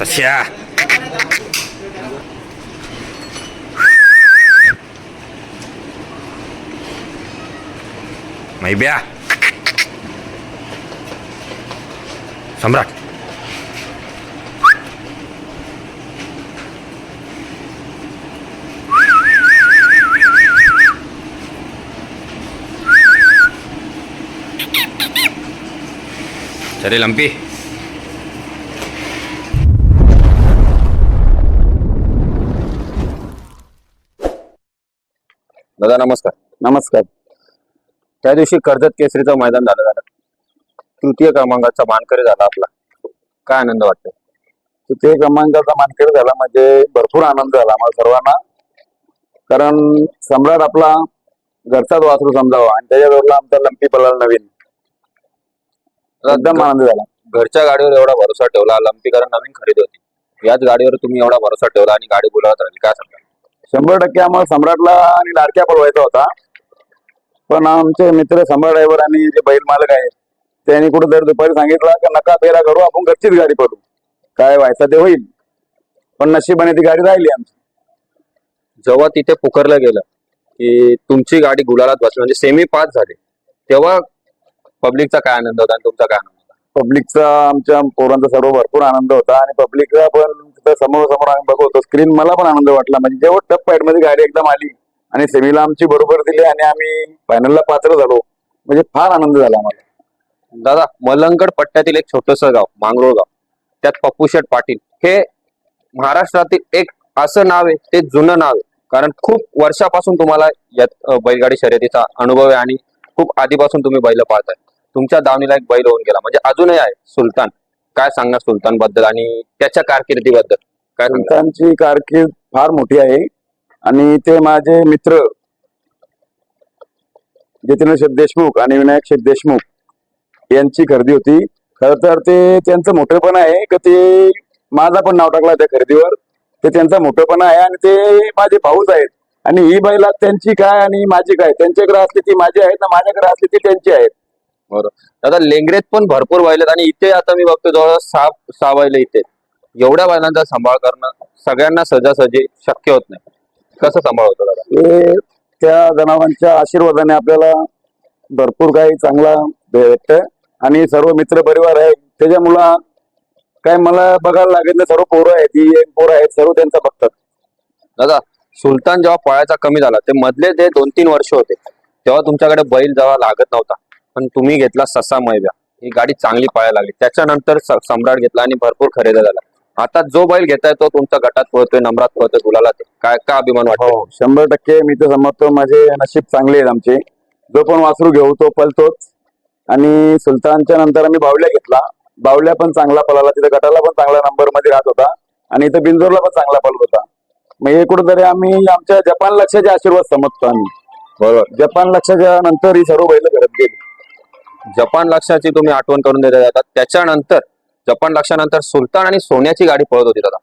सश्या मैब्या सम्राट चले लंपी दादा नमस्कार. नमस्कार. त्या दिवशी कर्जत केसरीचं मैदान झालं झालं तृतीय क्रमांकाचा मानकरी झाला आपला. काय आनंद वाटतो तृतीय क्रमांकाचा मानकरी झाला म्हणजे भरपूर आनंद झाला आम्हाला सर्वांना. कारण सम्राट आपला घरचाच वासरू समजावा आणि त्याच्याबरोबर आमचा लंपी पलाल नवीन. एकदम आनंद झाला. घरच्या गाडीवर एवढा भरोसा ठेवला लंपी कारण नवीन खरेदी होती. याच गाडीवर तुम्ही एवढा भरोसा ठेवला आणि गाडी बोलावत राहिली. काय सांगा शंभर टक्के आम्हाला सम्राटला आणि लाडक्या पळवायचा होता. पण आमचे मित्र सम्राट ड्रायव्हर आणि जे बैल मालक आहेत त्यांनी कुठेतरी दुपारी सांगितलं की नका फेरा करू आपण घरचीच गाडी पडू काय व्हायचं ते होईल. पण नशिबाने ती गाडी राहिली आमची. जेव्हा तिथे पुकारलं गेलं की तुमची गाडी गुलालात बसली म्हणजे सेमी पास झाले तेव्हा पब्लिकचा काय आनंद होता आणि तुमचा काय आनंद होता? पब्लिकचा आमच्या पोरांचा सर्व भरपूर आनंद होता आणि पब्लिकचा पण तिथं समोर समोर आम्ही बघत स्क्रीन मला पण आनंद वाटला. म्हणजे जेव्हा टप फाईटमध्ये गाडी एकदम आली आणि सेमीला आमची बरोबर दिली आणि आम्ही फायनलला पात्र झालो. म्हणजे फार आनंद झाला आम्हाला. दादा मलंगड पट्ट्यातील एक छोटस गाव मांगरोळ गाव. त्यात पप्पूशेठ पाटील. हे महाराष्ट्रातील एक असं नाव आहे ते जुनं नाव आहे. कारण खूप वर्षापासून तुम्हाला यात बैलगाडी शर्यतीचा अनुभव आहे आणि खूप आधीपासून तुम्ही बैल पाहताय. तुमच्या दावणीला एक बैल होऊन गेला. म्हणजे अजूनही आहे सुलतान. काय सांगणार सुलतानबद्दल आणि त्याच्या कारकिर्दीबद्दल? काय सुलतानची त्यांची कारकीर्द फार मोठी आहे. आणि ते माझे मित्र जितेंद्र शेठ देशमुख आणि विनायक शेठ देशमुख यांची खरेदी होती. खर तर ते त्यांचं मोठेपण आहे का ते माझा पण नाव टाकला त्या खरेदीवर. ते त्यांचा मोठेपणा आहे आणि ते माझे भाऊच आहेत. आणि ही बैला त्यांची काय आणि माझी काय? त्यांच्याकडे असली ती माझी आहेत ना माझ्याकडे असली ती त्यांची आहेत. बरोबर दादा लेंगरेत पण भरपूर आहेत आणि इथे आता मी बघतो जवळ सहा सहा बैल इथे. एवढ्या बैलांचा सांभाळ करणं सगळ्यांना सहजासहजी शक्य होत नाही. कसं सांभाळ होतं दादा? ते त्या जनावरांच्या आशीर्वादाने आपल्याला भरपूर काही चांगला भेटत आणि सर्व मित्र परिवार आहे त्याच्यामुळं काय मला बघायला लागत नाही सर्व पोरं आहेत ही एक पोरं आहेत सर्व त्यांचा बघतात. दादा सुलतान जेव्हा पळायचा कमी झाला ते मधले ते दोन तीन वर्ष होते तेव्हा तुमच्याकडे बैल जेव्हा लागत नव्हता. पण तुम्ही घेतला ससा मैब्या ही गाडी चांगली पळायला लागली. त्याच्यानंतर सम्राट घेतला आणि भरपूर खरेदी झाला. आता जो बैल घेताय तो तुमच्या गटात पळतोय नंबरात पळतोय गुलाला काय का अभिमान वाटतो हो शंभर टक्के मी तर समजतो माझे नशीब चांगले आहेत आमचे. जो पण वासरू घेऊ तो पलतोच आणि सुलतानच्या नंतर आम्ही बावल्या घेतला. बावल्या पण चांगला पळाला. तिथं गटाला पण चांगला नंबरमध्ये राहत होता. आणि इथं बिंदोरला पण चांगला पळत होता. मग हे कुठेतरी आम्ही आमच्या जपान लक्षाचे आशीर्वाद समजतो आम्ही. बरोबर. जपान लक्षाच्या नंतर ही सर्व बैल घरात गेली. जपान लक्षाची तुम्ही आठवण करून देता जातात. त्याच्यानंतर जपान लक्षानंतर सुलतान आणि सोन्याची गाडी पळत होती दादा.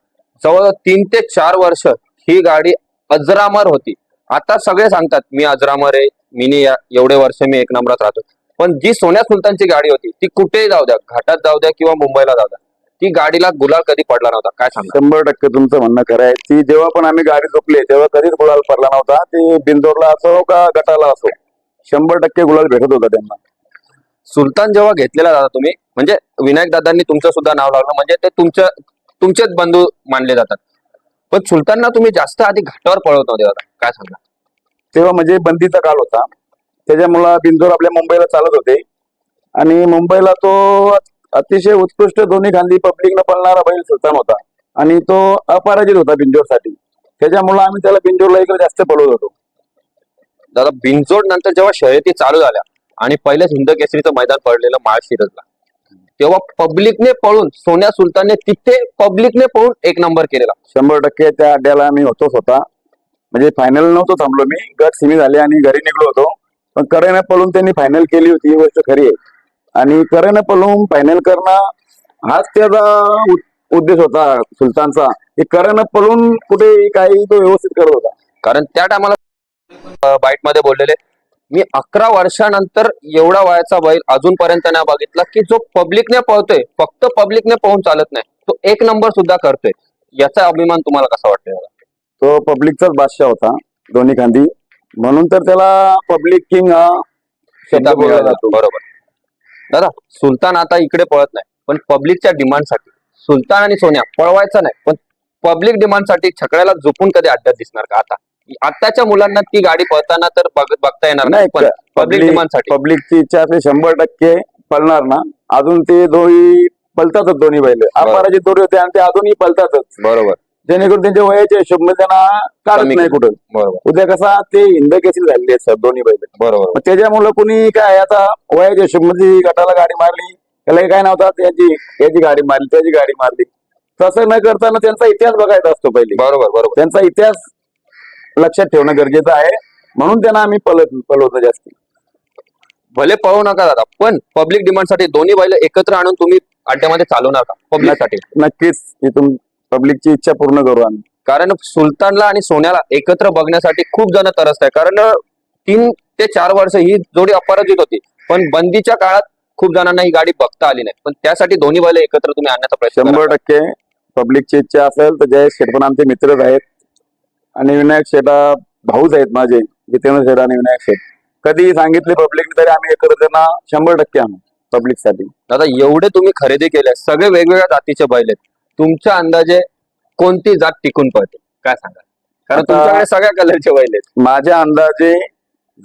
जवळ तीन ते चार वर्ष ही गाडी अजरामर होती. आता सगळे सांगतात मी अजरामर आहे मी एवढे वर्ष मी एक नंबरात राहतो. पण जी सोन्या सुलतानची गाडी होती ती कुठेही जाऊ द्या घाटात जाऊ द्या किंवा मुंबईला जाऊ द्या ती गाडीला गुलाल कधी पडला नव्हता काय सांग शंभर टक्के तुमचं म्हणणं खरं आहे. ती जेव्हा पण आम्ही गाडी झोपली तेव्हा कधीच गुलाल पडला नव्हता. ते बिंदोरला असो का गटाला असो शंभर टक्के गुलाल भेटत होता त्यांना. सुलतान जेव्हा घेतलेला दादा तुम्ही म्हणजे विनायक दादांनी तुमचं सुद्धा नाव लावलं म्हणजे ते तुमच्या तुमचेच बंधू मानले जातात. पण सुलतानना तुम्ही जास्त आधी घाटावर पळवत नव्हते दादा काय सांगा? तेव्हा म्हणजे बंदीचा काळ होता. त्याच्यामुळं बिंदोर आपल्या मुंबईला चालत होते. आणि मुंबईला तो अतिशय उत्कृष्ट दोन्ही खांदी पब्लिकनं पळणारा बैल सुलतान होता. आणि तो अपराजित होता बिंजोरसाठी. त्याच्यामुळं आम्ही त्याला बिंजोरला इकडे जास्त पळवत होतो. दादा बिनजोड नंतर जेव्हा शर्यती चालू झाल्या आणि पहिलेच हिंद केसरीचं मैदान पडलेलं माळशिरसला तेव्हा पब्लिकने पळून सोन्या सुलतानने तिथे पब्लिकने पळून एक नंबर केलेला. शंभर टक्के त्या अड्ड्याला आम्ही होतोच होता. म्हणजे फायनल नव्हतो थांबलो मी. गट सिमी झाले आणि घरी निघलो होतो. पण करेनं पळून त्यांनी फायनल केली होती ही गोष्ट खरी आहे. आणि करेनं पळून फायनल करणं हाच त्याचा उद्देश होता सुलतानचा. की करेनं पळून कुठे काही तो व्यवस्थित करत होता. कारण त्या टायमाला बाईटमध्ये बोललेले मी अकरा वर्षानंतर एवढा वयाचा बैल अजूनपर्यंत नाही बघितला की जो पब्लिकने पळतोय फक्त पब्लिकने पाहून चालत नाही तो एक नंबर सुद्धा करतोय. याचा अभिमान तुम्हाला कसा वाटतोय? तो पब्लिकचाच बादशाह होता दोन्ही खांदी. म्हणून तर त्याला पब्लिक किंग हा. जातो. बरोबर. दादा सुलतान आता इकडे पळत नाही पण पब्लिकच्या डिमांडसाठी सुलतान आणि सोन्या पळवायचा नाही पण पब्लिक डिमांडसाठी छकड्याला झोपून कधी अड्ड्यात दिसणार का आता? आताच्या मुलांना ती गाडी पळताना तर बघ- बघता येणार नाही पण पब्लिक डिमांडसाठी पब्लिकची इच्छा असली शंभर टक्के पळणार ना. अजून ते दोन्ही पलतातच दोन्ही बैल. अपराजित दोरी होते आणि ते अजूनही पलतातच बरोबर. जेणेकरून त्यांच्या वयाच्या हिशोबमध्ये त्यांना काढत नाही कुठं. बरोबर. उद्या कसा ते हिंद केसील झालेले आहेत सर दोन्ही बैल. बरोबर. त्याच्यामुळे कुणी काय आता वयाच्या हिशोबमध्ये गटाला गाडी मारली त्याला काय नव्हता त्याची याची गाडी मारली त्याची गाडी मारली. तसं न करताना त्यांचा इतिहास बघायचा असतो पहिले. बरोबर बरोबर. त्यांचा इतिहास लक्षात ठेवणं गरजेचं आहे. म्हणून त्यांना आम्ही पलत पलवतो जास्त. भले पळवू नका दादा पण पब्लिक डिमांडसाठी दोन्ही बैल एकत्र आणून तुम्ही अड्ड्यामध्ये चालवणार का पब्लिकसाठी. नक्कीच इथून पब्लिकची इच्छा पूर्ण करू आम्ही. कारण सुलतानला आणि सोन्याला एकत्र बघण्यासाठी खूप जण तरसत आहे कारण तीन ते चार वर्ष ही जोडी अपराजित होती. पण बंदीच्या काळात खूप जणांना ही गाडी बघता आली नाही. पण त्यासाठी दोन्ही बैल एकत्र तुम्ही आणण्याचा प्रयत्न. शंभर टक्के पब्लिकची इच्छा असेल तर जयेश शेठ पण आमचे मित्रच आहेत. आणि विनायक शेठा भाऊच आहेत माझे जितेंद्र शेठ आणि विनायक शेठ कधी सांगितले पब्लिकने तरी आम्ही एकत्र त्यांना शंभर टक्के आणू पब्लिकसाठी दादा एवढे तुम्ही खरेदी केले सगळे वेगवेगळ्या जातीचे बैल आहेत. तुमच्या अंदाजे कोणती जात टिकून पळते? काय सांगा कारण तुमच्याकडे सगळ्या कलरचे बैल आहेत. माझ्या अंदाजे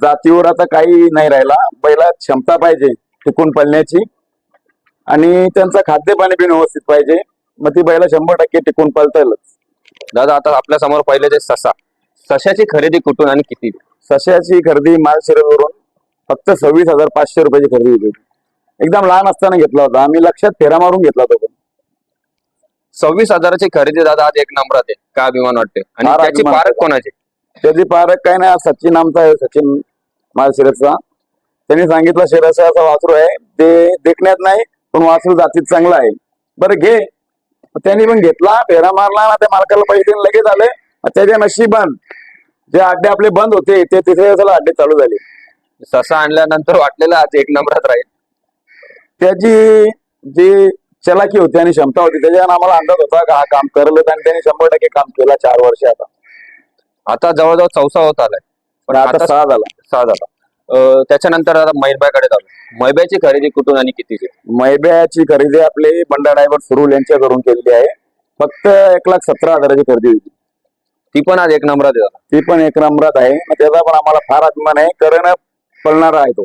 जातीवर आता काही नाही राहिला. बैलात क्षमता पाहिजे टिकून पळण्याची. आणि त्यांचं खाद्य पाणी पण व्यवस्थित पाहिजे. मग ती बैला शंभर टक्के टिकून पळतालच. दादा आता आपल्यासमोर पहिले ते ससा. सशाची खरेदी कुठून आणि किती? सश्याची खरेदी मालशिरवरून फक्त सव्वीस हजार पाचशे रुपयाची खरेदी होती. एकदम लहान असताना घेतला होता. आम्ही लक्षात फेरा मारून घेतला होता. सव्वीस हजाराची खरेदी दादा आज एक नंबरात आहे. काय अभिमान वाटते आणि फार त्याची अभिमान पारख वाटते. कोणाची? त्याची पारख काय नाही. सचिन आमचा आहे सचिन मालशिरसचा त्यांनी सांगितलं शिरस असा वासरू आहे. ते देखण्यात नाही पण वासरू जातीत चांगला आहे. बरं घे. त्यांनी पण घेतला फेरा मारला ना त्या मालकाला पैसे देऊन लगेच आले. त्याच्या नशिबान जे अड्डे आपले बंद होते ते दिवसाला अड्डे चालू झाले. ससा आणल्यानंतर वाटलेलं आज एक नंबरात राहील. त्याची जी चलाकी होती आणि क्षमता होती त्याच्यावर आम्हाला अंदाज होता का हा काम करलं आणि त्यांनी शंभर टक्के काम केलं चार वर्ष आता. आता जवळजवळ चौसा होत आलाय. पण आता सहा झाला. सहा झाला. त्याच्यानंतर आता मैबाकडे जाऊ मैब्याची खरेदी कुठून आणि कितीची? मैब्याची खरेदी आपले बंडा ड्रायव्हर सुरुल यांच्याकडून केलेली आहे. फक्त एक लाख सतरा हजाराची खरेदी होती. ती पण आज एक नंबरात. ती पण एक नंबरात आहे. त्याचा पण आम्हाला फार अभिमान आहे. कारण पळणारा आहे तो.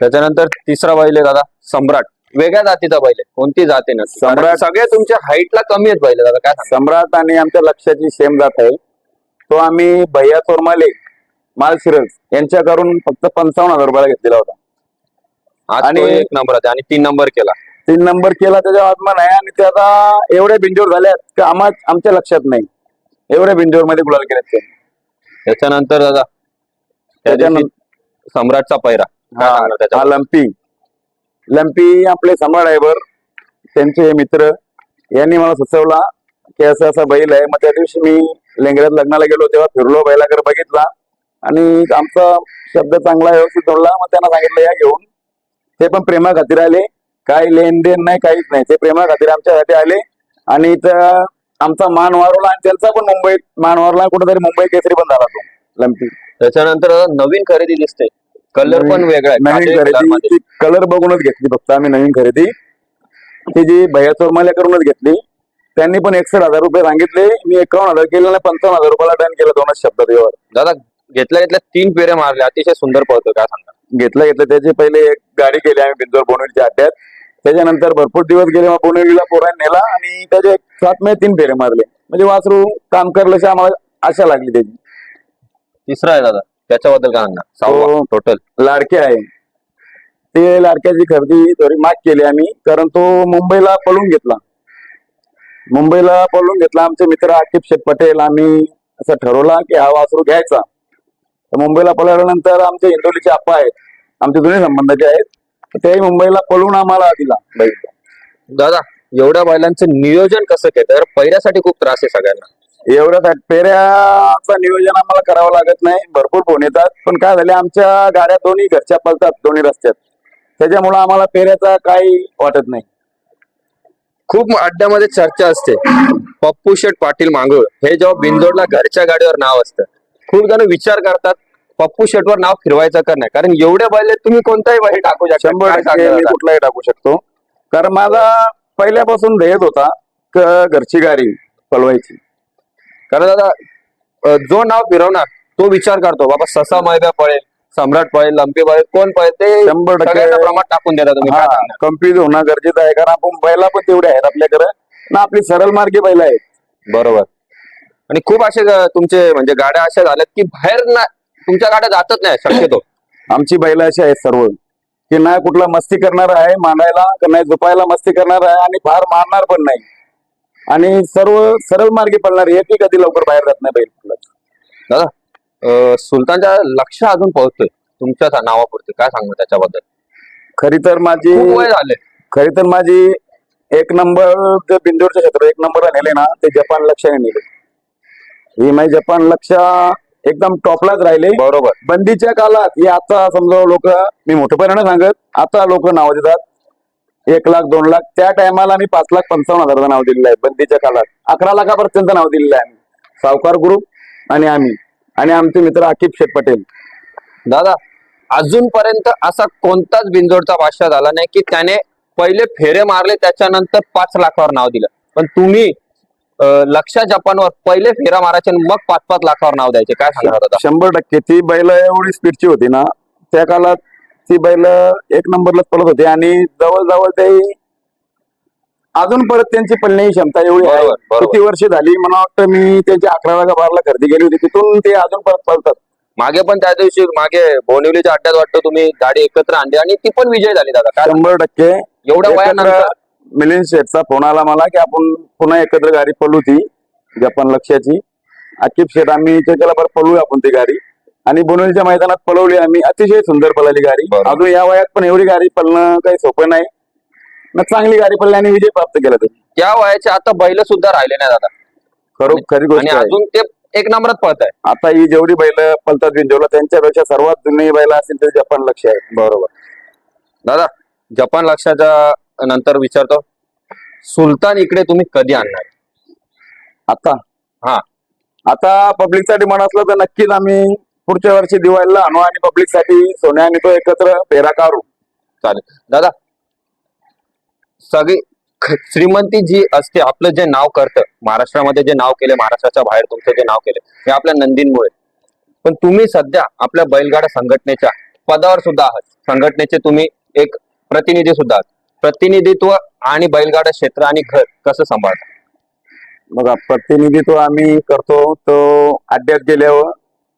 त्याच्यानंतर तिसरा बैल आहे दादा सम्राट. वेगळ्या जातीचा बैल आहे. कोणती जाते ना सम्राट- सगळे तुमच्या हाईटला कमी आहेत बैल दादा काय सम्राट आणि आमच्या लक्षाची सेम जात आहे. तो आम्ही भैया चोरमाले. मालशिरस यांच्याकडून फक्त पंचावन्न हजार रुपयाला घेतलेला होता. आज आणि- तो एक नंबरात आहे आणि तीन नंबर केला. तीन नंबर केला त्याचा अभिमान आहे आणि त्याचा एवढ्या बिंजोर झाल्यात की आम्हा आमच्या लक्षात नाही. एवढ्या बिंजोरमध्ये गुलाल केल्यात ते. त्याच्यानंतर दादा त्याच्यानंतर सम्राटचा पैरा. हा? लंपी. लंपी आपले सम्राट ड्रायव्हर त्यांचे मित्र. यांनी मला सुचवला की असं असा बैल आहे. मग त्या दिवशी मी लेंगऱ्यात लग्नाला गेलो तेव्हा फिरलो बैलाकडे बघितला. आणि आमचा शब्द चांगला व्यवस्थित जोडला मग त्यांना सांगितलं या घेऊन. ते पण प्रेमा खातीर आले. काही लेन देन नाही काहीच नाही. ते प्रेमा खातीर आमच्यासाठी आले. आणि आमचा मान वारवला आणि त्यांचा पण मुंबईत मान वारला कुठेतरी मुंबई केसरी पण झाला तो लंपी. त्याच्यानंतर नवीन खरेदी दिसते. कलर पण वेगळा नवीन खरेदी. कलर बघूनच घेतली फक्त आम्ही नवीन खरेदी. ती जी भैया चोरमाल्याकडूनच घेतली. त्यांनी पण एकसठ हजार रुपये सांगितले. मी एकावन्न हजार केले आणि पंचावन्न हजार रुपयाला डन केलं दोनच शब्दात व्यवहार. दादा घेतल्या घेतल्या तीन फेरे मारले अतिशय सुंदर पळतो काय सांगणार घेतलं घेतलं. त्याची पहिले एक गाडी केली आम्ही बिंदोर बोनवलीच्या अड्ड्यात. त्याच्यानंतर भरपूर दिवस गेले मग बोनवलीला पोरांनी नेला आणि त्याचे सात मे तीन फेरे मारले. म्हणजे वासरू काम करलं अशी आम्हाला आशा लागली त्याची. तिसरा आहे दादा. त्याच्याबद्दल काय सांगणार सहावा टोटल लाडके आहे. ते लाडक्याची खरेदी थोडी माग केली आम्ही कारण तो मुंबईला पळून घेतला. मुंबईला पळून घेतला. आमचे मित्र आकिब शेठ पटेल आम्ही असं ठरवला की हा वासरू घ्यायचा. तर मुंबईला पळाल्यानंतर आमचे इंदोलीचे आप्पा आहेत. आमचे जुने संबंधाचे आहेत. तर ते मुंबईला पळून आम्हाला दिला. बैल दादा एवढ्या बैलांचं नियोजन कसं केलं? तर पहिल्यासाठी खूप त्रास आहे सगळ्यांना. एवढ्यासाठी पेऱ्याचं नियोजन आम्हाला करावं लागत नाही. भरपूर फोन येतात. पण काय झाले आमच्या गाड्या दोन्ही घरच्या पलतात दोन्ही रस्त्यात. त्याच्यामुळे आम्हाला पेऱ्याचा काही वाटत नाही. खूप अड्ड्यामध्ये चर्चा असते. पप्पू शेठ पाटील मांगूळ हे जेव्हा बिंदोडला घरच्या गाडीवर नाव असतं. खूप जण विचार करतात पप्पू शेठवर नाव फिरवायचं का नाही? कारण एवढ्या बैल तुम्ही कोणताही बैल टाकू शकता. शंभर काय टक्के सांगणार मी आता? कुठलाही टाकू शकतो. कारण माझा पहिल्यापासून ध्येयच होता क घरची गाडी पळवायची. कारण दादा अं, जो नाव फिरवणार तो विचार करतो बाबा ससा मैदा पळेल सम्राट पळेल लंपी पळेल कोण पळेल? ते शंभर टक्के सगळ्यांना टाकून देता तुम्ही काय हा सांगणार? कंप्लीट होणं गरजेचं आहे कारण आपण बैला पण तेवढे आहेत आपल्याकडे. ना आपली सरळ मार्गी बैल आहेत. बरोबर. आणि खूप असे तुमचे म्हणजे गाड्या अशा झाल्यात की बाहेर ना तुमच्या गाड्या जातच नाही शक्यतो. आमची बैल अशी आहेत सर्व. की नाही कुठला मस्ती करणार आहे मांडायला का नाही झोपायला मस्ती करणार आहे आणि फार मारणार पण नाही. आणि सर्व सरळ मार्गी पडणार की कधी लवकर बाहेर जात नाही बैल दादा अं, सुलतानच्या लक्ष अजून पोहोचतोय तुमच्या सा- नावापुरते. काय सांगणार त्याच्याबद्दल? खरी तर माझी खूप वय झाले खरी तर माझी एक नंबर जे बिंदूरच्या क्षेत्र एक नंबरला नेले ना ते जपान लक्षाने नेले ही माझी जपान लक्ष एकदम टॉपलाच राहिले. बरोबर. बंदीच्या काळात हे आता समजा लोक मी मोठेपणाने सांगत आता लोक नाव देतात. एक लाख दोन लाख. त्या टायमाला मी पाच लाख पंचावन्न हजाराचं नाव दिलेलं आहे बंदीच्या काळात. अकरा लाखापर्यंत नाव दिलेलं आहे आम्ही सावकार ग्रुप आणि आम्ही. आणि आमचे मित्र आकिब शेठ पटेल. दादा अजूनपर्यंत असा कोणताच बिंजोडचा बादशाह झाला नाही की त्याने पहिले फेरे मारले त्याच्यानंतर पाच लाखावर नाव दिलं. पण तुम्ही लक्षा जपानवर पहिले फेरा मारायचे मग पाच पाच लाखावर नाव द्यायचे. काय सांगणार दादा? शंभर टक्के. ती बैल एवढी स्पीडची होती ना त्या काळात ती बैल एक नंबरलाच पडत होती आणि जवळजवळ ते अजून परत त्यांची पळण्याची क्षमता एवढी आहे. किती वर्ष झाली मला वाटतं मी त्यांची अकराला का बाराला खरेदी केली होती. तिथून ते अजून परत पळतात. मागे पण त्या दिवशी मागे बोनिवलीच्या अड्ड्यात वाटतं तुम्ही गाडी एकत्र आणली आणि ती पण विजय झाली दादा. काय शंभर टक्के. एवढ्या वयानंतर मिलिंद शेठचा फोन आला मला की आपण पुन्हा एकत्र गाडी पळू ती जपान लक्ष्याची. आकिब शेठ आम्ही बरं पळूया आपण ती गाडी. आणि बोनवलीच्या मैदानात पळवली आम्ही. अतिशय सुंदर पळाली गाडी. अजून या वयात पण एवढी गाडी पळणं काही सोपं नाही. मग चांगली गाडी पडली आणि विजय प्राप्त केला ते त्या वयाचे आता बैल सुद्धा राहिले नाही दादा खरो खरी गोष्ट अजून ते एक नंबरात पळत आहे. आता ही जेवढी बैल पळतात बिंजोला त्यांच्यापेक्षा सर्वात जुनी बैल असतील ते जपान लक्ष आहे. बरोबर. दादा जपान लक्षाच्या नंतर विचारतो सुलतान इकडे तुम्ही कधी आणणार? आता? हा. आता पब्लिकचा डिमांड असलं तर नक्कीच आम्ही पुढच्या वर्षी दिवाळीला आणू आणि पब्लिकसाठी सोन्या आणि तो एकत्र पेरा काढू. चालेल. दादा सगळी श्रीमंती जी असते आपलं जे नाव करतं महाराष्ट्रामध्ये जे नाव केले महाराष्ट्राच्या बाहेर तुमचं जे नाव केले हे आपल्या नंदींमुळे. पण तुम्ही सध्या आपल्या बैलगाडा संघटनेच्या पदावर सुद्धा आहात. संघटनेचे तुम्ही एक प्रतिनिधी सुद्धा आहात. प्रतिनिधित्व आणि बैलगाडा क्षेत्र आणि घर कसं सांभाळता? बघा प्रतिनिधित्व आम्ही करतो तो अड्ड्यात गेल्यावर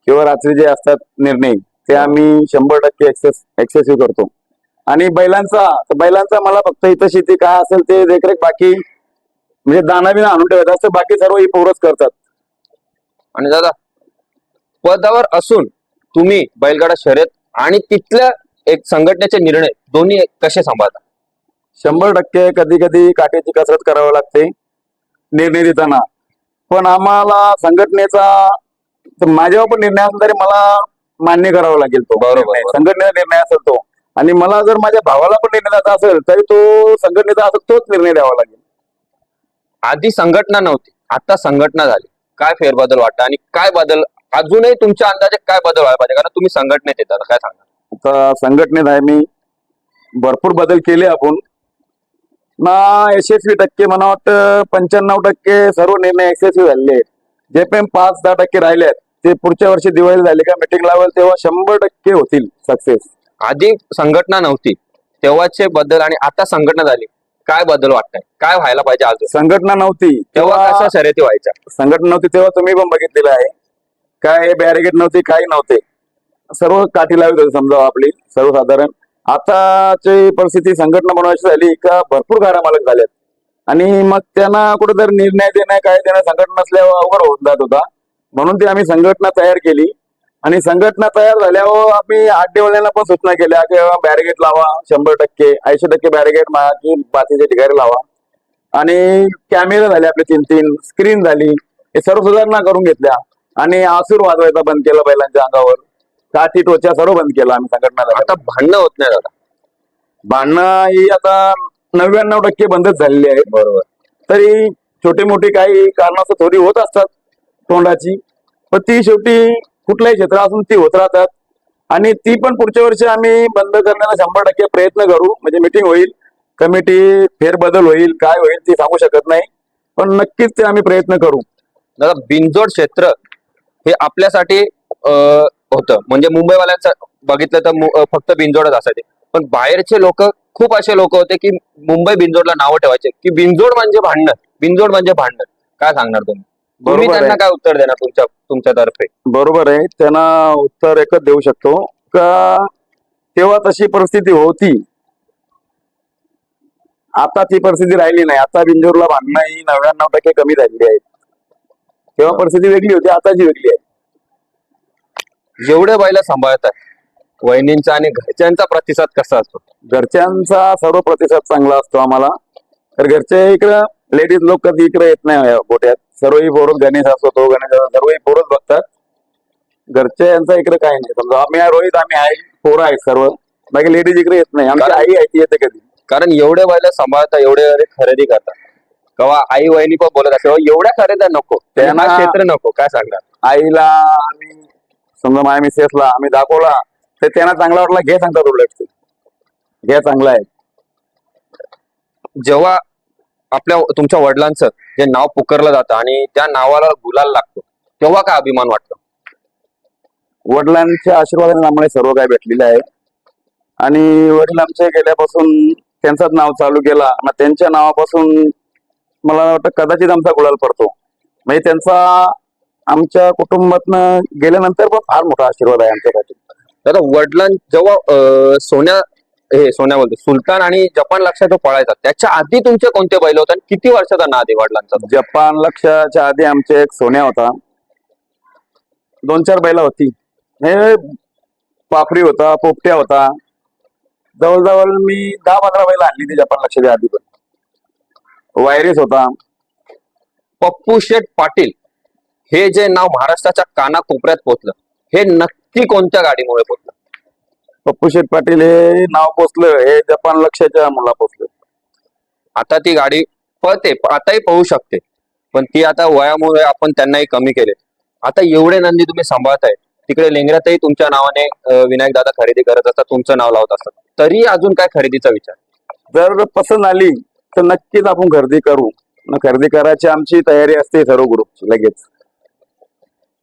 किंवा रात्री जे असतात निर्णय ते आम्ही शंभर टक्के एक्सेस एक्सेसिव्ह करतो. आणि बैलांचा तर बैलांचा मला फक्त इथं शेती काय असेल ते देखरेख बाकी म्हणजे दाना बिना आणून ठेवायचं असतं बाकी सर्व ही पोरच करतात. आणि दादा पदावर असून तुम्ही बैलगाडा शर्यत आणि तिथल्या एक संघटनेचे निर्णय दोन्ही कसे सांभाळता? शंभर टक्के कधी कधी काठीची कसरत करावी लागते निर्णय देताना. पण आम्हाला संघटनेचा माझ्यावर पण निर्णय असेल तरी मला मान्य करावा लागेल तो. बरोबर. संघटनेचा निर्णय असेल तो. आणि मला जर माझ्या भावाला पण निर्णय द्यायचा असेल तरी तो संघटनेचा असेल तोच निर्णय द्यावा लागेल. आधी संघटना नव्हती. आता संघटना झाली. काय फेरबदल वाटतं? आणि काय बदल? अजूनही तुमच्या अंदाजे काय बदल व्हायला पाहिजे? कारण तुम्ही संघटनेत येतात काय सांगा आता संघटनेत आहे मी. भरपूर बदल केले आपण. ना यशस्वी टक्के मला वाटतं पंच्याण्णव टक्के सर्व निर्णय यशस्वी झालेले आहेत. जे पण पाच दहा टक्के राहिले आहेत ते पुढच्या वर्षी दिवाळी झाली का मिटिंग लावेल तेव्हा शंभर टक्के होतील सक्सेस आधी संघटना नव्हती. तेव्हाचे बदल आणि आता संघटना झाली. काय बदल वाटतंय? काय व्हायला पाहिजे अजून? संघटना नव्हती. तेव्हा तेव्हा कशा शर्यती व्हायच्या? संघटना नव्हती तेव्हा तुम्ही पण बघितलेलं आहे. काय बॅरिगेट नव्हती काही नव्हते. सर्व काठी लावत होते समजा आपली सर्वसाधारण. आताची परिस्थिती संघटना बनवायची झाली का भरपूर गाड्या मालक झाल्यात आणि मग त्यांना कुठेतरी निर्णय देणं काय देणं संघटना नसल्यावर अवघड होत जात होता. म्हणून ती आम्ही संघटना तयार केली. आणि संघटना तयार झाल्यावर आम्ही आठवड्याला पण सूचना केल्या की बॅरिगेट लावा शंभर टक्के ऐंशी टक्के बॅरिगेट की बाकीच्या ठिकाणी लावा. आणि कॅमेरा झाले आपले तीन तीन स्क्रीन झाली. हे सर्व सुधारणा करून घेतल्या. आणि आसूर वाजवायचा बंद केला बैलांच्या अंगावर. काठी टोच्या सर्व बंद केला आम्ही संघटना आता भांडणं होत नाही दादा. भांडणं ही आता नव्याण्णव टक्के बंदच झालेली आहे. बरोबर. तरी छोटी मोठी काही कारणास्तव थोडी होत असतात तोंडाची पण ती शेवटी कुठल्याही क्षेत्र असून ती होत राहतात. आणि ती पण पुढच्या वर्षी आम्ही बंद करण्याचा शंभर टक्के प्रयत्न करू. म्हणजे मिटिंग होईल कमिटी फेरबदल होईल काय होईल ते सांगू शकत नाही. पण नक्कीच ते आम्ही प्रयत्न करू. दादा बिनजोड क्षेत्र हे आपल्यासाठी होतं. म्हणजे मुंबईवाल्यांचं बघितलं तर फक्त बिनजोडच असायचे. पण बाहेरचे लोक खूप असे लोक होते की मुंबई बिनजोडला नावं ठेवायचे. की बिनजोड म्हणजे भांडणं. बिनजोड म्हणजे भांडणं. काय सांगणार तुम्ही? तुम्ही बरोबर त्यांना. काय उत्तर देणार तुमच्या तुमच्यातर्फे? बरोबर आहे. त्यांना उत्तर एकच देऊ शकतो. का तेव्हा तशी परिस्थिती होती. आता ती परिस्थिती राहिली नाही. आता बिंजोरला भांडणं ही नव्याण्णव टक्के कमी झालेली आहे तेव्हा परिस्थिती वेगळी होती. आताची वेगळी आहे. जेवढे बैल सांभाळतात वहिनींचा आणि घरच्यांचा प्रतिसाद कसा असतो? घरच्यांचा सर्व प्रतिसाद चांगला असतो आम्हाला. तर घरचे इकडं लेडीज लोक कधी इकडे येत नाही गोट्यात. सर्वही पोरच गणेश असतो तो गणेश सर्वही पोरच बघतात. घरचे यांचा इकडे काही नाही. समजा आम्ही रोहित आम्ही आहे पोरं आहेत सर्व. बाकी लेडीज इकडे येत नाही. आमची आई आहे ती येते कधी. कारण एवढे बैल सांभाळतात एवढे खरेदी करतात केव्हा आई वहिनी पण बोलत असे "अहो, एवढ्या खरेदी नको. त्यांना- क्षेत्र नको. काय सांगणार? आईला आम्ही समजा माझ्या मिसेसला आम्ही दाखवला तर त्यांना चांगला वाटला घे सांगतात उलट घे चांगला आहे. जेव्हा आपल्या तुमच्या वडिलांचं जे नाव पुकारलं जातं आणि त्या नावाला गुलाल लागतो तेव्हा काय अभिमान वाटतो? वडिलांच्या आशीर्वादाने आम्हाला सर्व काही भेटलेलं आहे. आणि वडील आमचे गेल्यापासून त्यांचंच नाव चालू केला मग त्यांच्या नावापासून मला वाटतं कदाचित आमचा गुलाल पडतो. म्हणजे त्यांचा आमच्या कुटुंबातनं गेल्यानंतर पण फार मोठा आशीर्वाद आहे आमच्यासाठी. दादा वडिलां जेव्हा अं, सोन्या हे सोन्या बोलतो सुलतान आणि जपान लक्षात पळायचा त्याच्या आधी तुमचे कोणते बैल होते आणि किती वर्षाचा नाद आहे वडिलांचा तो? जपान लक्षाच्या आधी आमचे एक सोन्या होता. दोन चार बैला होती. हे पापरी होता पोपट्या होता. जवळजवळ मी दहा पंधरा बैला आणली ती जपान लक्षाच्या आधी पण. वायरिस होता. पप्पू शेठ पाटील. हे जे नाव महाराष्ट्राच्या कानाकोपऱ्यात पोचलं हे नक्की कोणत्या गाडीमुळे पोचलं पप्पू शेठ पाटील हे नाव पोचलं हे जपान लक्षाच्या मुला पोचलं आता ती गाडी पळते आताही पळू शकते पण ती आता वयामुळे आपण त्यांनाही कमी केले. आता एवढे नंदी तुम्ही सांभाळताय तिकडे लेंगऱ्यातही तुमच्या नावाने विनायक दादा खरेदी करत असतात तुमचं नाव लावत असतात. तरी अजून काय खरेदीचा विचार? जर पसंत आली तर नक्कीच आपण खरेदी करू. खरेदी करायची आमची तयारी असते सर्व ग्रुपची लगेच.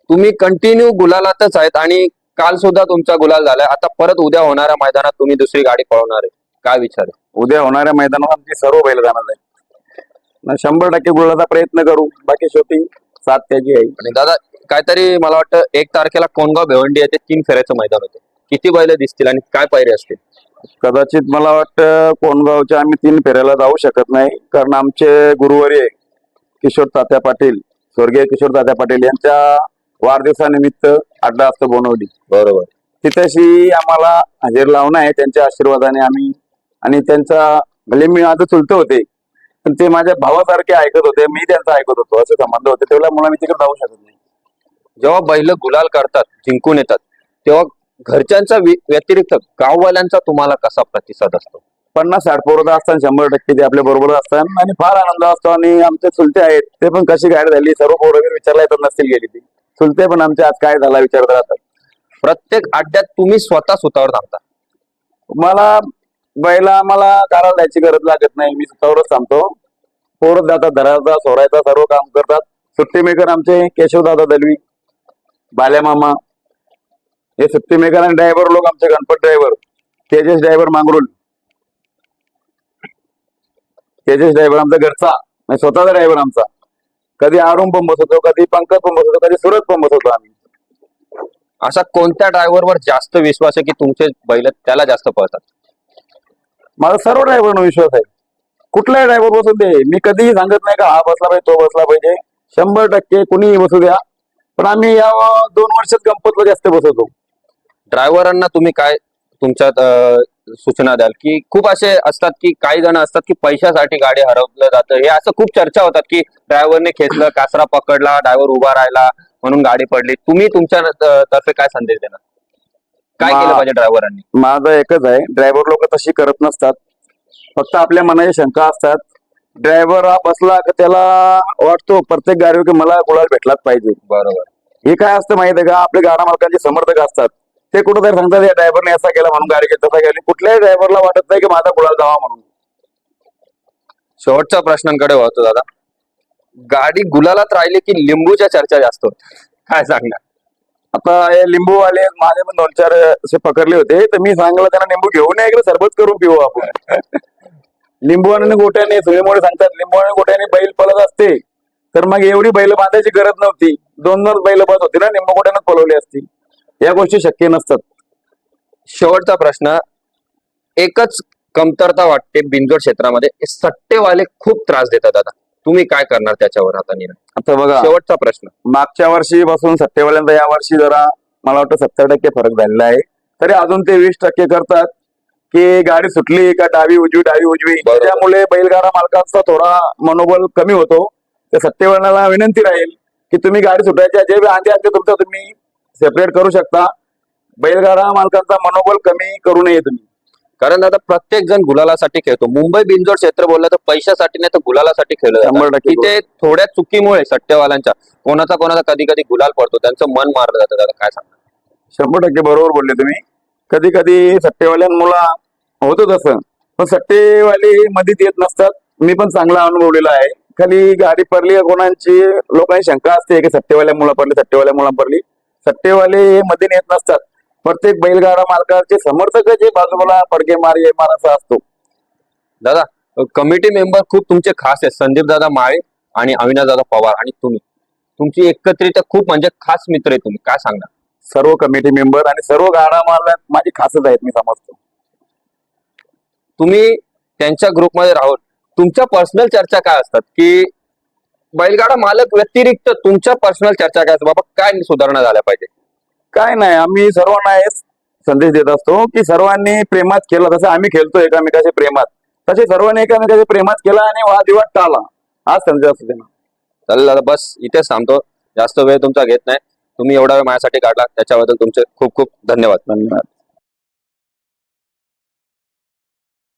तुम्ही कंटिन्यू गुलालातच आहेत आणि काल सुद्धा तुमचा गुलाल झालाय. आता परत उद्या होणाऱ्या मैदानात तुम्ही दुसरी गाडी पळवणार आहे. काय विचार आहे? उद्या होणाऱ्या मैदानावर आमची सर्व बैल जाणार आहे शंभर टक्के गुळाचा प्रयत्न करू. बाकी शेवटी साथ त्याची आहे. आणि दादा काहीतरी मला वाटतं एक तारखेला कोणगाव भिवंडी येते तीन फेऱ्याचं मैदान होते. किती बैल दिसतील आणि काय पायरे असतील? कदाचित मला वाटतं कोणगावच्या आम्ही तीन फेऱ्याला जाऊ शकत नाही. कारण आमचे गुरुवारी किशोर तात्या पाटील स्वर्गीय किशोर तात्या पाटील यांच्या वाढदिवसानिमित्त अड्डा असतो बोनवली. बरोबर. तिथेशी आम्हाला हजेर लावणं आहे त्यांच्या आशीर्वादाने आम्ही आणि त्यांचा भले मी माझं चुलत होते. पण ते माझ्या भावासारखे ऐकत होते मी त्यांचं ऐकत होतो असे संबंध होते. तेवढ्या मुळे मी तिकडे जाऊ शकत नाही. जेव्हा बैल गुलाल करतात जिंकून येतात तेव्हा घरच्यांचा व्यतिरिक्त गाववाल्यांचा तुम्हाला कसा प्रतिसाद असतो? पन्नास साठ पोरं असतात शंभर टक्के ते आपल्या बरोबर असतात. आणि फार आनंद असतो. आणि आमचे चुलते आहेत ते पण कशी गाडी झाली सर्व पोरं विचारला येतात नसतील गेली ती. चुलते पण आमचे आज काय झाला विचारत राहतात. प्रत्येक अड्ड्यात तुम्ही स्वतः स्वतःवर थांबता मला बैला मला काराला द्यायची गरज लागत नाही. मी स्वतःवरच थांबतो. पोरत जातात धरायचा सोरायचा सर्व काम करतात. सुट्टी मेकर आमचे केशवदादा दलवी बाल्या मामा हे सुट्टी मेकर आणि ड्रायव्हर लोक आमचे Ganpat driver Tejas driver Mangrul. Tejas driver आमचा घरचा स्वतःचा ड्रायव्हर आमचा. कधी आरुम पण बसवतो कधी पंकज पण बसवतो कधी सुरत पण बसवतो आम्ही. असा कोणत्या ड्रायव्हरवर जास्त विश्वास आहे की तुमचे बैल त्याला जास्त पळतात? माझा सर्व ड्रायव्हर विश्वास आहे. कुठलाही ड्रायव्हर बसू दे. मी कधीही सांगत नाही का हा बसला पाहिजे तो बसला पाहिजे. शंभर टक्के कुणीही बसू द्या. पण आम्ही या दोन वर्षात गणपतला जास्त बसवतो. ड्रायव्हरांना तुम्ही काय तुमच्यात सूचना द्याल की खूप असे असतात की काही जण असतात की पैशासाठी गाडी हरवलं जातं. हे असं खूप चर्चा होतात की ड्रायव्हरने खेचलं कासरा पकडला ड्रायव्हर उभा राहिला म्हणून गाडी पडली. तुम्ही तुमच्या तर्फे काय संदेश देणार? काय केलं पाहिजे ड्रायव्हरांनी? माझं एकच आहे ड्रायव्हर लोक तशी करत नसतात. फक्त आपल्या मनाच्या शंका असतात. ड्रायव्हर हा बसला का त्याला वाटतो प्रत्येक गाडीवर की मला गुलाल भेटलाच पाहिजे. बरोबर. हे काय असतं माहिती आहे का? आपले गाडा मालकांचे समर्थक असतात. ते कुठेतरी सांगतात या ड्रायव्हरने असा केला म्हणून गाडी घेतली तसा गेली कुठल्याही ड्रायव्हरला वाटत नाही की माझा गुलाल जावा म्हणून. शेवटच्या प्रश्नांकडे वळतो दादा. गाडी गुलालात राहिली की लिंबूच्या चर्चा जास्त होत. काय सांगणार? आता हे लिंबूवाले माझे पण दोन चार असे पकडले होते तर मी सांगितलं त्यांना लिंबू घेऊन या इकडे सरबत करून पिऊ आपण. लिंबू आणि गोट्याने सुनेमुळे सांगतात लिंबू आणि गोट्याने बैल पळत असते तर मग एवढी बैल बांधायची गरज नव्हती. दोन दोन बैल बस होती ना लिंबू गोट्यानं पळवली असती. या गोष्टी शक्य नसतात. शेवटचा प्रश्न एकच कमतरता वाटते बिंजोड क्षेत्रामध्ये सट्टेवाले खूप त्रास देतात दादा. तुम्ही काय करणार त्याच्यावर आता निर्णय? आता बघा शेवटचा प्रश्न. मागच्या वर्षीपासून सत्तेवाल्यांचा या वर्षी जरा मला वाटतं सत्तर टक्के फरक झालेला आहे. तरी अजून ते वीस टक्के करतात की गाडी सुटली का डावी उजवी डावी उजवी. त्यामुळे बैलगाडा मालकांचा थोडा मनोबल कमी होतो. त्या सत्तेवाल्यांना विनंती राहील की तुम्ही गाडी सुटायच्या जे बी आधी असते तुमचं तुम्ही सेपरेट करू शकता. बैलगाडा मालकांचा मनोबल कमी करू नये तुम्ही. कारण दादा प्रत्येक जण गुलालासाठी खेळतो. मुंबई बिंजोड क्षेत्र बोललं तर पैशासाठी नाही तर गुलालासाठी खेळलं तिथे थोड्या चुकीमुळे सट्टेवाल्यांच्या कोणाचा कोणाचा कधी कधी गुलाल पडतो त्यांचं मन मारलं जातं. दादा काय सांगणार शंभर टक्के बरोबर बोलले तुम्ही. कधी कधी सट्टेवाल्यांमुळं होतं तसं पण सट्टेवाले मधीत येत नसतात. मी पण चांगला अनुभवलेला आहे. खाली गाडी पडली कोणाची लोकांची शंका असते की सट्टेवाल्या मुला पडली सट्टेवाल्या मुला पडली. सट्टेवाले हे मध्ये येत नसतात. प्रत्येक बैलगाडा मालकाचे समर्थक जे बाजूला पडके मार ये मार असा असतो. दादा कमिटी मेंबर खूप तुमचे खास आहेत. संदीप दादा माळे आणि अविनाश दादा पवार आणि तुम्ही. तुमची एकत्रित खूप म्हणजे खास मित्र आहे तुम्ही. काय सांगणार? सर्व कमिटी मेंबर आणि सर्व गाडा मालक माझे खासच आहेत मी समजतो. तुम्ही त्यांच्या ग्रुपमध्ये राहून तुमच्या पर्सनल चर्चा काय असतात? की बैलगाडा मालक व्यतिरिक्त तुमच्या पर्सनल चर्चा काय बाबा काय सुधारणा झाल्या पाहिजे? काय नाही आम्ही सर्वांना हेच संदेश देत असतो की सर्वांनी प्रेमात केला तसं आम्ही खेळतो एकामेकाच्या प्रेमात तसे सर्वांनी एकामेकाच्या प्रेमात केला आणि वादविवाद टाळला. हा संदेश असतो त्यांना. चालेल दादा बस इथेच थांबतो. जास्त वेळ तुमचा घेत नाही. तुम्ही एवढा वेळ माझ्यासाठी काढला त्याच्याबद्दल तुमचे खूप खूप धन्यवाद. धन्यवाद.